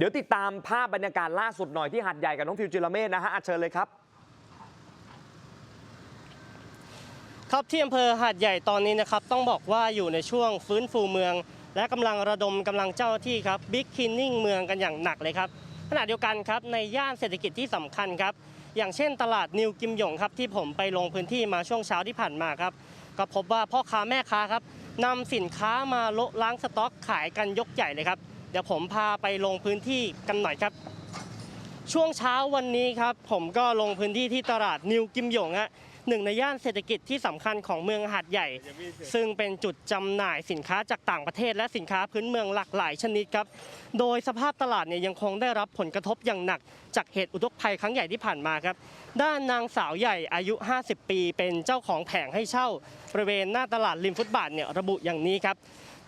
เดี๋ยวติดตามภาพบรรยากาศล่าสุดหน่อยที่หัดใหญ่กับน้องฟิวจิรเมธนะฮะอะเชิญเลยครับครับที่อำเภอหาดใหญ่ตอนนี้นะครับต้องบอกว่าอยู่ในช่วงฟื้นฟูเมือง และกำลังระดมกำลังเจ้าที่ครับบิ๊กคินนิ่งเมืองกันอย่างหนักเลยครับขณะเดียวกันครับในย่านเศรษฐกิจที่สำคัญครับอย่างเช่นตลาดนิวกิมหยงครับที่ผมไปลงพื้นที่มาช่วงเช้าที่ผ่านมาครับก็พบว่าพ่อค้าแม่ค้าครับนำสินค้ามาโละล้างสต็อกขายกันยกใหญ่เลยครับ เดี๋ยวผมพาไปลงพื้นที่กันหน่อยครับ ช่วงเช้าวันนี้ครับ ผมก็ลงพื้นที่ที่ตลาดนิวกิมหยงฮะหนึ่งในย่านเศรษฐกิจที่สำคัญของเมืองหาดใหญ่ ซึ่งเป็นจุดจำหน่ายสินค้าจากต่างประเทศและสินค้าพื้นเมืองหลากหลายชนิดครับ โดยสภาพตลาดเนี่ยยังคงได้รับผลกระทบอย่างหนัก จากเหตุอุทกภัยครั้งใหญ่ที่ผ่านมาครับ ด้านนางสาวใหญ่อายุ 50 ปี เป็นเจ้าของแผงให้เช่า บริเวณหน้าตลาดริมฟุตบาทเนี่ยระบุอย่างนี้ครับ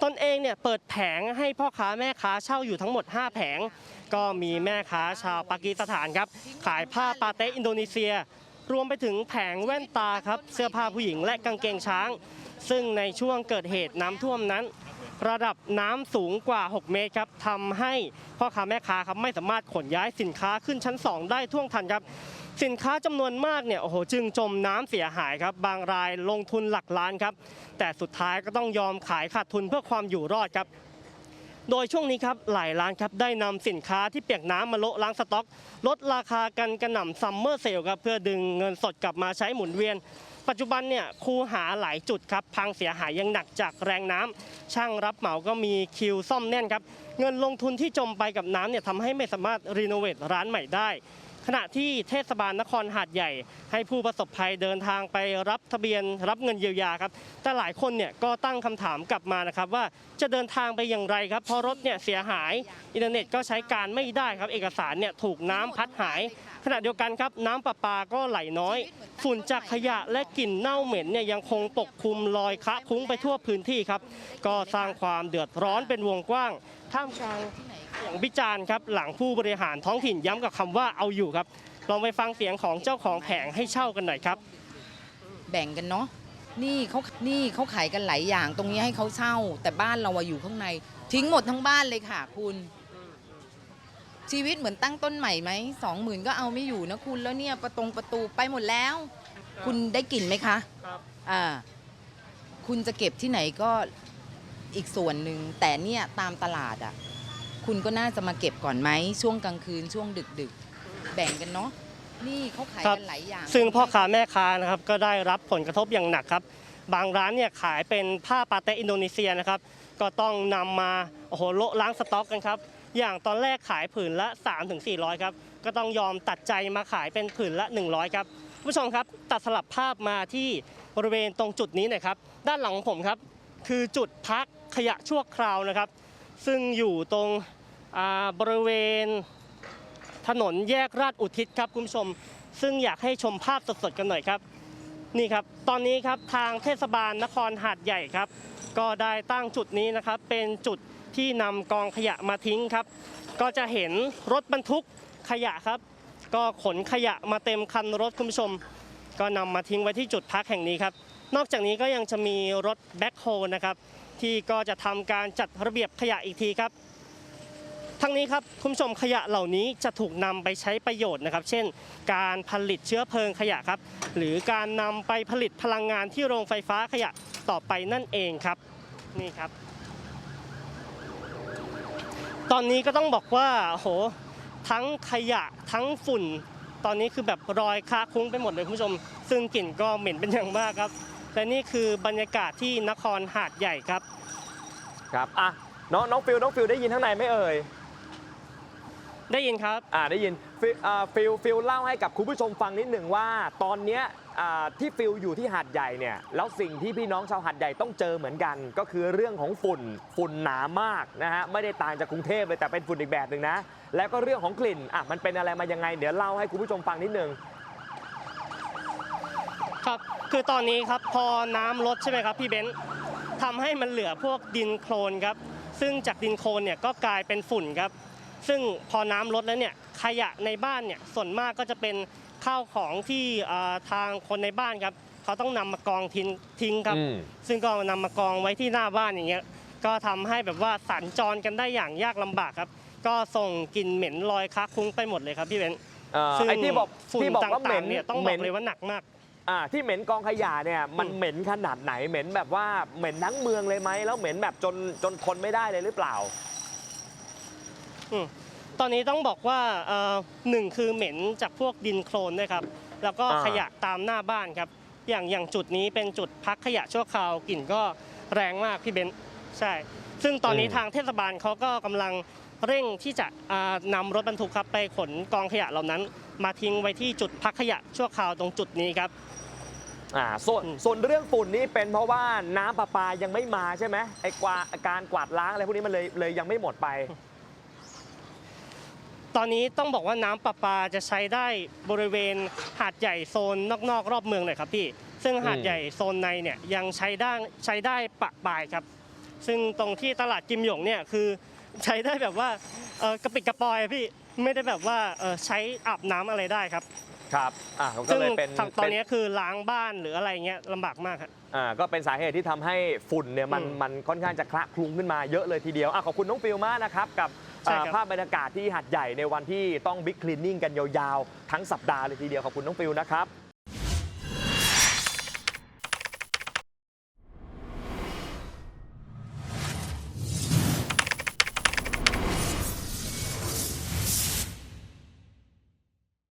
ตนเองเนี่ยเปิดแผงให้พ่อค้าแม่ค้าเช่าอยู่ทั้งหมด 5 แผง ก็มีแม่ค้าชาวปากีสถานครับ ขายผ้าปาเตอินโดนีเซีย รวมไปถึงแผงแว่นตาครับ เสื้อผ้าผู้หญิงและกางเกงช้าง ซึ่งในช่วงเกิดเหตุน้ำท่วมนั้น ระดับน้ำสูงกว่า 6 เมตรครับทำให้พ่อค้าแม่ค้าครับไม่สามารถขนย้ายสินค้าขึ้นชั้น 2 ได้ท่วงทันครับ สินค้าจำนวนมากเนี่ยโอ้โหจึงจมน้ำเสียหายครับบางรายลงทุนหลักล้านครับ แต่สุดท้ายก็ต้องยอมขายขาดทุนเพื่อความอยู่รอดครับโดยช่วงนี้ครับหลายร้านครับได้นำสินค้าที่เปียกน้ำมาโละล้างสต็อก ลดราคากันกระหน่ำซัมเมอร์เซลครับเพื่อดึงเงินสดกลับมาใช้หมุนเวียน ปัจจุบันเนี่ยคูหาหลายจุดครับพังเสียหายยังหนักจากแรงน้ำ ช่างรับเหมาก็มีคิวซ่อมแน่นครับ เงินลงทุนที่จมไปกับน้ำเนี่ยทำให้ไม่สามารถรีโนเวทร้านใหม่ได้ ขณะที่เทศบาลนครหาดใหญ่ ให้ผู้ประสบภัยเดินทางไปรับทะเบียนรับเงินเยียวยาครับ แต่หลายคนเนี่ยก็ตั้งคำถามกลับมานะครับว่าจะเดินทางไปอย่างไรครับ เพราะรถเนี่ยเสียหายอินเทอร์เน็ตก็ใช้การไม่ได้ครับ เอกสารเนี่ยถูกน้ำพัดหาย ขณะเดียวกันครับ น้ำประปาก็ไหลน้อย ฝุ่นจากขยะและกลิ่นเน่าเหม็นเนี่ยยังคงปกคลุมลอยคะคุ้งไปทั่วพื้นที่ครับ ก็สร้างความเดือดร้อนเป็นวงกว้างท่ามกลาง เสียงวิจารณ์ครับหลังผู้บริหารท้องถิ่นย้ำกับคำว่าเอาอยู่ครับลองไปฟังเสียงของเจ้าของแผงให้เช่ากันหน่อยครับ แบ่งกันเนาะนี่เขานี่เขาขายกันหลายอย่าง ตรงนี้ให้เขาเช่า แต่บ้านเราอะอยู่ข้างใน ทิ้งหมดทั้งบ้านเลยค่ะ คุณ ชีวิตเหมือนตั้งต้นใหม่ไหมสองหมื่นก็เอาไม่อยู่นะคุณแล้วเนี่ยประตงประตูไปหมดแล้ว คุณได้กลิ่นไหมคะครับอ่าคุณจะเก็บที่ไหนก็อีกส่วนหนึ่งแต่เนี่ยตามตลาดอะ คุณก็น่าจะมาเก็บก่อนไหมช่วงกลางคืนช่วงดึกดึกๆแบ่งกันเนาะนี่เขาขายครับกันหลายอย่าง ซึ่งพ่อค้าแม่ค้านะครับก็ได้รับผลกระทบอย่างหนักครับ บางร้านเนี่ยขายเป็นผ้าปาเตะอินโดนีเซียนะครับ ก็ต้องนำมาโอ้โหโละล้างสต็อกกันครับ อย่างตอนแรกขายผืนละ 3-400ครับก็ต้องยอมตัดใจมาขายเป็นผืนละ 100ครับคุณผู้ชมครับตัดสลับภาพมาที่บริเวณตรงจุดนี้หน่อยครับ ด้านหลังของผมครับ คือจุดพักขยะชั่วคราวนะครับ ซึ่งอยู่ตรงบริเวณถนนแยกราชอุทิศครับคุณผู้ชม ซึ่งอยากให้ชมภาพสดๆกันหน่อยครับ นี่ครับ ตอนนี้ครับทางเทศบาลนครหาดใหญ่ครับ ก็ได้ตั้งจุดนี้นะครับ เป็นจุดที่นำกองขยะมาทิ้งครับ ก็จะเห็นรถบรรทุกขยะครับ ก็ขนขยะมาเต็มคันรถคุณผู้ชม ก็นำมาทิ้งไว้ที่จุดพักแห่งนี้ครับ นอกจากนี้ก็ยังจะมีรถแบ็คโฮนะครับ ที่ก็จะทำการจัดระเบียบขยะอีกทีครับ ทั้งนี้ครับคุณผู้ชมขยะเหล่านี้จะถูกนำไปใช้ประโยชน์นะครับ เช่น การผลิตเชื้อเพลิงขยะครับ หรือการนำไปผลิตพลังงานที่โรงไฟฟ้าขยะต่อไปนั่นเองครับนี่ครับ ตอนนี้ก็ต้องบอกว่าโหทั้งขยะทั้งฝุ่น ตอนนี้คือแบบรอยคาคุ้งไปหมดเลยคุณผู้ชม ซึ่งกลิ่นก็เหม็นเป็นอย่างมากครับ และนี่คือบรรยากาศที่นครหาดใหญ่ครับ ครับอะน้องน้องฟิลน้องฟิลได้ยินข้างในไหมเอ่ยได้ยินครับอ่าได้ยินฟิลอ่าฟิลฟิลเล่าให้กับคุณผู้ชมฟังนิดหนึ่งว่า ตอนเนี้ยอ่าที่ฟิลอยู่ที่หาดใหญ่เนี่ยแล้วสิ่งที่พี่น้องชาวหาดใหญ่ต้องเจอเหมือนกัน ก็คือเรื่องของฝุ่นฝุ่นหนามากนะฮะไม่ได้ต่างจากกรุงเทพเลยแต่เป็นฝุ่นอีกแบบหนึ่งนะแล้วก็เรื่องของกลิ่นอะมันเป็นอะไรมายังไง เดี๋ยวเล่าให้คุณผู้ชมฟังนิดหนึ่งครับ คือตอนนี้ครับพอน้ำลดใช่ไหมครับพี่เบนซ์ทำให้มันเหลือพวกดินโคลนครับ ซึ่งจากดินโคลนเนี่ยก็กลายเป็นฝุ่นครับ ซึ่งพอน้ำลดแล้วเนี่ยขยะในบ้านเนี่ยส่วนมากก็จะเป็นข้าวของที่อ่าทางคนในบ้านครับเขาต้องนำมากองทิ้งทิ้งครับอืมซึ่งก็นำมากองไว้ที่หน้าบ้านอย่างเงี้ยก็ทำให้แบบว่าสัญจรกันได้อย่างยากลำบากครับ ก็ส่งกลิ่นเหม็นลอยค้าคลุ้งไปหมดเลยครับพี่เบนซ์เอ่อซึ่งไอ้ที่บอกฝุ่นที่บอกว่าเหม็ต่านงๆเนี่ยต้องบเหอม็กนเลยว่าหนักมาก อ่าที่เหม็นกองขยะเนี่ยมันอืมเหม็นขนาดไหนเหม็นแบบว่าเหม็นทั้งเมืองเลยไหมแล้วเหม็นแบบจนจนทนไม่ได้เลยหรือเปล่า อืมตอนนี้ต้องบอกว่าเอ่อหนึ่งคือเหม็นจากพวกดินโคลนด้วยครับ แล้วก็อ่า ขยะตามหน้าบ้านครับ อย่างอย่างจุดนี้เป็นจุดพักขยะชั่วคราวกลิ่นก็แรงมากพี่เบนซ์ใช่ ซึ่งตอนนี้ทางเทศบาลเขาก็กำลังเร่งที่จะอ่านำรถบรรทุกครับไปขนกองขยะเหล่านั้น มาทิ้งไว้ที่จุดพักขยะชั่วคราวตรงจุดนี้ครับอ่าส่วนอืมส่วนเรื่องฝุ่นนี่เป็นเพราะว่าน้ำประปายังไม่มาใช่ไหมไอ้กวาการกวาดล้างอะไรพวกนี้มันเลยเลยยังไม่หมดไป ตอนนี้ต้องบอกว่าน้ำประปาจะใช้ได้บริเวณหาดใหญ่โซนนอกๆรอบเมืองหน่อยครับพี่ ซึ่งหาดใหญ่โซนในเนี่ยยังใช้ได้ใช้ได้ปะปลายครับ ซึ่งตรงที่ตลาดกิมหยงเนี่ยคือ ใช้ได้แบบว่าเอ่อกระปิดกระปอยอะพี่ไม่ได้แบบว่าเอ่อใช้อาบน้ำอะไรได้ครับครับอ่าก็ซึ่งเลยเป็นตอนตอนเป็นี้คือล้างบ้านหรืออะไรเงี้ยลำบากมากครับ อ่าก็เป็นสาเหตุที่ทำให้ฝุ่นเนี่ยมันอืมมันค่อนข้างจะคละคลุ้งขึ้นมาเยอะเลยทีเดียวอะขอบคุณน้องฟิลมากนะครับ กับใช่ครับ อ่าภาพบรรยากาศที่หัดใหญ่ในวันที่ต้องบิ๊กคลีนนิ่งกันยาวๆ ทั้งสัปดาห์เลยทีเดียว ขอบคุณน้องฟิลนะครับ